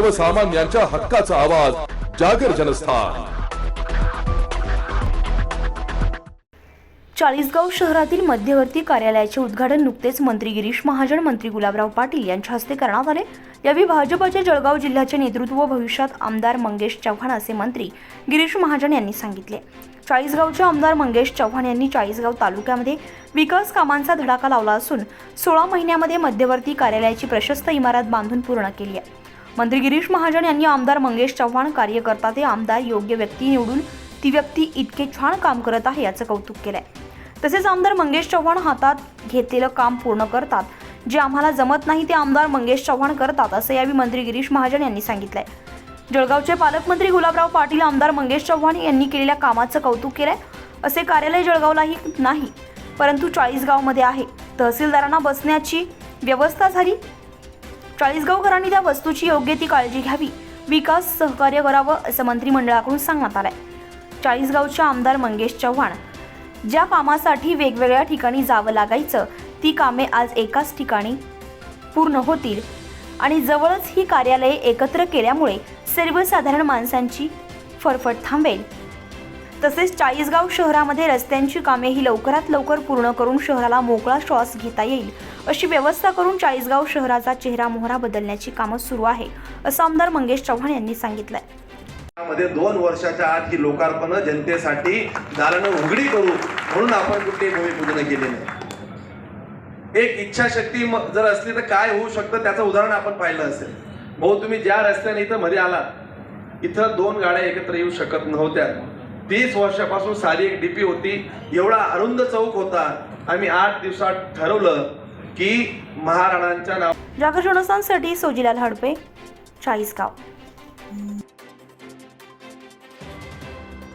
सर्वसामान्यांच्या हक्काचा आवाज जागर जनस्थान. चाळीसगाव शहरातील मध्यवर्ती कार्यालयाचे उद्घाटन नुकतेच मंत्री गिरीश महाजन मंत्री गुलाबराव पाटील यांच्या हस्ते करण्यात आले. यावेळी भाजपचे जळगाव जिल्ह्याचे नेतृत्व भविष्यात आमदार मंगेश चव्हाण असे मंत्री गिरीश महाजन यांनी सांगितले. चाळीसगावचे आमदार मंगेश चव्हाण यांनी चाळीसगाव तालुक्यामध्ये विकास कामांचा धडाका लावला असून सोळा महिन्यामध्ये मध्यवर्ती कार्यालयाची प्रशस्त इमारत बांधून पूर्ण केली आहे. मंत्री गिरीश महाजन यांनी आमदार मंगेश चव्हाण कार्यकर्ता ते आमदार योग्य व्यक्ती निवडून ती व्यक्ती इतके छान काम करत आहे याचं कौतुक केलंय. तसेच आमदार मंगेश चव्हाण हातात घेतलेलं काम पूर्ण करतात. जे आम्हाला जमत नाही ते आमदार मंगेश चव्हाण करतात असं यावेळी मंत्री गिरीश महाजन यांनी सांगितलंय. जळगावचे पालकमंत्री गुलाबराव पाटील आमदार मंगेश चव्हाण यांनी केलेल्या कामाचं कौतुक केलंय. असे कार्यालय जळगावलाही नाही परंतु चाळीसगावमध्ये आहे. तहसीलदारांना बसण्याची व्यवस्था झाली चाळीसगावकरांनी त्या वस्तूची योग्य ती काळजी घ्यावी. विकास सहकार्य करावं असं मंत्रिमंडळाकडून सांगण्यात आलंय. चाळीसगावचे आमदार मंगेश चव्हाण ज्या कामासाठी वेगवेगळ्या ठिकाणी जावं लागायचं ती कामे आज एकाच ठिकाणी पूर्ण होतील. आणि जवळच ही कार्यालये एकत्र केल्यामुळे सर्वसाधारण माणसांची फरफट थांबेल. तसेच चाळीसगाव शहरामध्ये रस्त्यांची कामे ही लवकरात लवकर पूर्ण करून शहराला मोकळा श्वास घेता येईल. अशी व्यवस्था करून चाळीसगाव शहराचा चेहरा मोहरा बदलण्याची कामं सुरू आहे असं आमदार मंगेश चव्हाण यांनी सांगितलंय. मध्ये दोन वर्षाच्या आत ही लोकार्पण जनतेसाठी दालनं उघडी करू म्हणून आपण कुठली भूमिपूजन केले नाही एक इच्छाशक्ती जर असली तर काय होऊ शकतं त्याचं उदाहरण आपण पाहिलं असेल. भाऊ तुम्ही ज्या रस्त्याने इथं मध्ये आला इथं दोन गाड्या एकत्र येऊ शकत नव्हत्या. तीस वर्षापासून साधी एक डीपी होती. एवढा अरुंद चौक होता. आम्ही आठ दिवसात ठरवलं की महाराणांच्या नाव जागर सोजीलाल हडपे चाळीसगाव.